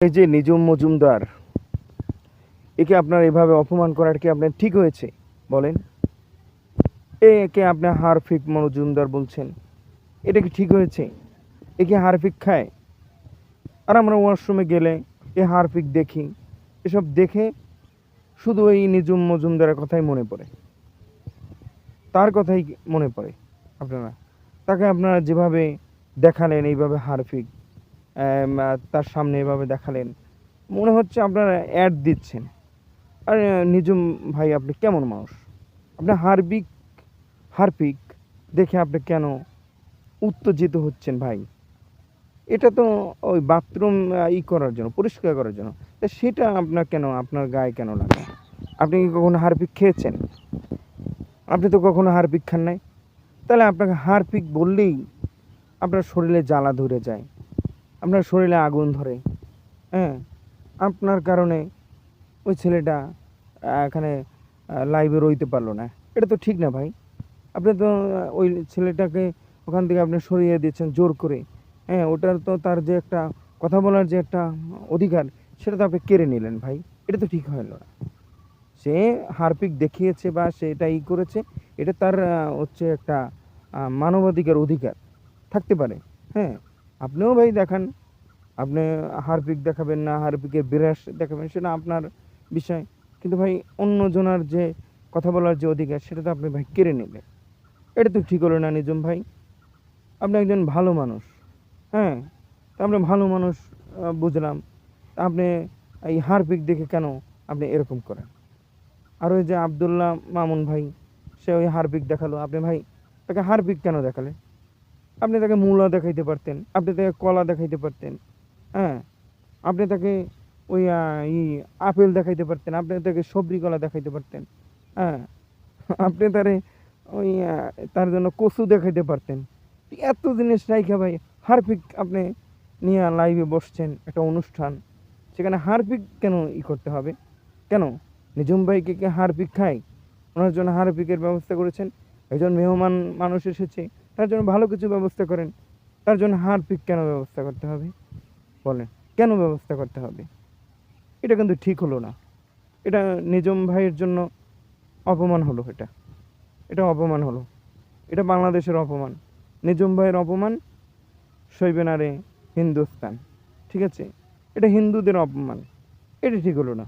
এই যে নিজুম মজুমদার, একে আপনার এভাবে অপমান করার কি আপনার ঠিক হয়েছে? বলেন। একে আপনি হারফিক মজুমদার বলছেন। এটা কি ঠিক হয়েছে? এ কি হারফিক খায়? আর আমরা ওয়াশরুমে গেলে এ হারফিক দেখি। এসব দেখে শুধু এই নিজুম মজুমদারের কথাই মনে পড়ে। তার কথাই মনে পড়ে আপনারা। তাকে আপনারা যেভাবে দেখালেন, এইভাবে হারফিক তার সামনে এভাবে দেখালেন। মনে হচ্ছে আপনারা অ্যাড দিচ্ছেন। আর নিজুম ভাই, আপনি কেমন মানুষ? আপনি হারবিক, হারপিক দেখে আপনি কেন উত্তেজিত হচ্ছেন ভাই? এটা তো ওই বাথরুম ই করার জন্য, পরিষ্কার করার জন্য। তা সেটা আপনার কেন, আপনার গায়ে কেন লাগে? আপনি কি কখনো হারপিক খেয়েছেন? আপনি তো কখনো হারপিক খান নাই। তাহলে আপনাকে হারপিক বললেই আপনার শরীরে জ্বালা ধরে যায়। আপনার শরীরে আগুন ধরে হ্যাঁ? আপনার কারণে ওই ছেলেটা এখানে লাইভে রইতে পারল না। এটা তো ঠিক না ভাই। আপনি তো ওই ছেলেটাকে ওখান থেকে আপনি সরিয়ে দিয়েছেন জোর করে হ্যাঁ? ওটার তো তার যে একটা কথা বলার যে একটা অধিকার, সেটা তো আপনি কেড়ে নিলেন ভাই। এটা তো ঠিক হলো না। সে হারপিক দেখিয়েছে বা সে এটা ই করেছে, এটা তার হচ্ছে একটা মানবাধিকার অধিকার, থাকতে পারে হ্যাঁ? আপনিও ভাই দেখান। আপনি হারপিক দেখাবেন না, হারপিকের বিরাস দেখাবেন, সেটা আপনার বিষয়। কিন্তু ভাই অন্য জনার যে কথা বলার যে অধিকার, সেটা তো আপনি ভাই কেড়ে নেবেন এটা তো ঠিক হলো না নিজম ভাই। আপনি একজন ভালো মানুষ হ্যাঁ? তা আপনি ভালো মানুষ বুঝলাম। আপনি এই হারপিক দেখে কেন আপনি এরকম করেন? আর ওই যে আবদুল্লাহ মামুন ভাই, সে ওই হারপিক দেখাল। আপনি ভাই, তাকে হারপিক কেন দেখালেন? আপনি তাকে মূলা দেখাইতে পারতেন, আপনি তাকে কলা দেখাইতে পারতেন হ্যাঁ? আপনি তাকে ওই ই, আপেল দেখাইতে পারতেন, আপনি তাকে সবজি কলা দেখাইতে পারতেন হ্যাঁ? আপনি তারে ওই তার জন্য কচু দেখাইতে পারতেন। এত জিনিস রাইখা ভাই হারপিক আপনি নিয়ে লাইভে বসছেন একটা অনুষ্ঠান, সেখানে হারপিক কেন ই করতে হবে? কেন? নিজুম ভাইকে কে হারপিক খায়? ওনার জন্য হারপিকের ব্যবস্থা করেছেন, একজন মেহমান মানুষ এসেছে তার জন্য ভালো কিছু ব্যবস্থা করেন। তার জন্য হারপিক কেন ব্যবস্থা করতে হবে? বলেন, কেন ব্যবস্থা করতে হবে? এটা কিন্তু ঠিক হলো না। এটা নিজম ভাইয়ের জন্য অপমান হলো এটা। এটা অপমান হলো। এটা বাংলাদেশের অপমান। নিজম ভাইয়ের অপমান সইবে না রে হিন্দুস্তান। ঠিক আছে? এটা হিন্দুদের অপমান। এটা ঠিক হলো না।